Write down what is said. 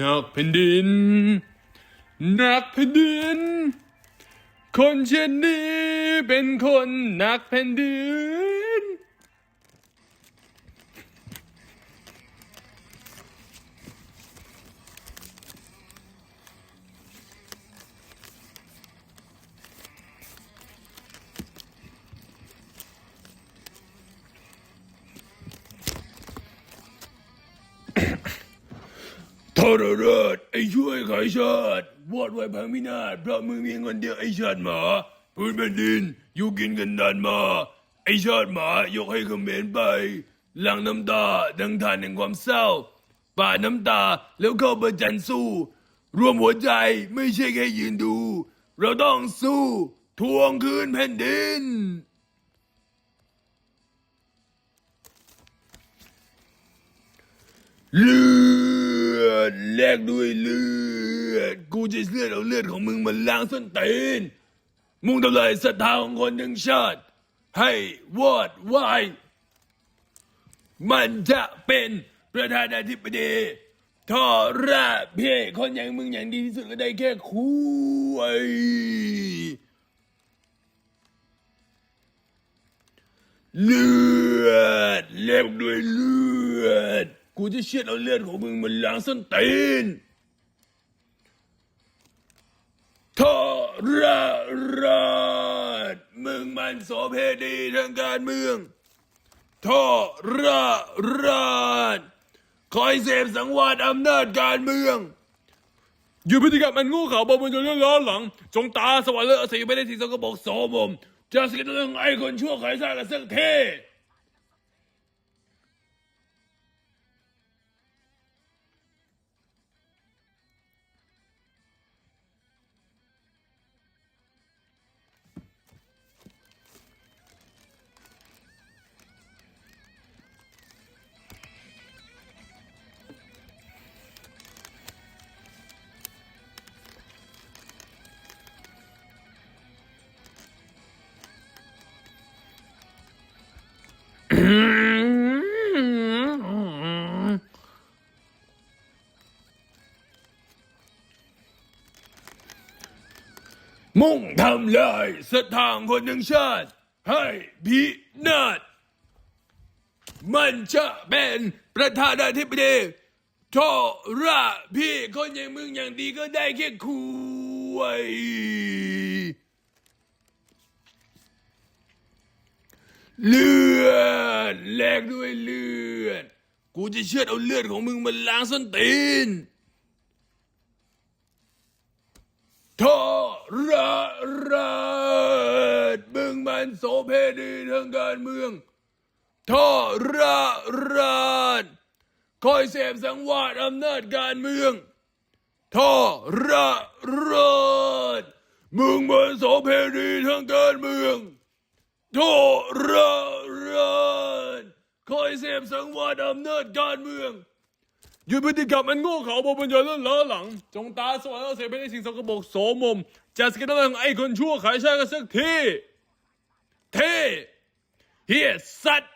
นักแผ่นดิน นักแผ่นดิน คนเช่นนี้เป็นคนนักแผ่นดิน ทรราชไอ้ช่วยขายชาติวอดไว้พังพินาศเพราะมึงมีเงินเดียวไอ้ชาติหมาพื้นแผ่นดินอยู่กินกันนานมา ไอ้ชาติหมายกให้เขมรไปหลังน้ำตาดังทานแห่งความเศร้าป่าน้ำตาแล้วเข้าประจันสู้ รวมหัวใจไม่ใช่แค่ยืนดู เราต้องสู้ทวงคืนแผ่นดินลือ แลกด้วยเลือด กูจะเลือดเอาเลือดของมึงมาล้างส้นตีนมุ่งทำลายศรัทธาของคนทั้งชาติ ให้วอดวาย มันจะเป็นประธานาธิบดีทอราเพ่คนอย่างมึงอย่างดีที่สุดก็ได้แค่คุยเลือดเล็บด้วยเลือด กูจะเช็ดเอาเลือดของมึงมันล้างส้นตีนทอราราชมึงมันโสเพดีทางการเมืองทอราราชคอยเสพสังวาสอำนาจการเมือง อยู่พฤติกรรมมันงูเขาบนจนเรื่องล้อหลัง จงตาสวรรค์เลือดสีไม่ได้สีสกปรกโสมมจะสกิดเรื่องไอ้คนชั่วขายซากันสักเท่ มุ่งทำลายสถานคนทั้งชาติ ให้พินาศมันจะเป็นประธานาธิบดีโทราพี่คนอย่างมึงอย่างดีก็ได้แค่คุยลือ ดแลกด้วยเลือด กูจะเชือดเอาเลือดของมึงมาล้างส้นตีนทอราราชมึงมันโสเพณีทางการเมืองทอราราชคอยเสพสังวาสอำนาจการเมืองทอราราชมึงมันโสเพณีทางการเมืองทอรา เสพสังวาสอำนาจการเมืองหยุดพฤติกรรมอันโง่เขลาบนปัญญาเลื่อนล้อหลัง จงตาสว่างแล้วเสียไปในสิ่งสกปรกโสมมจะสกิดเรื่องไอ้คนชั่วขายชาติกันสักทีเท่เฮียสัตว์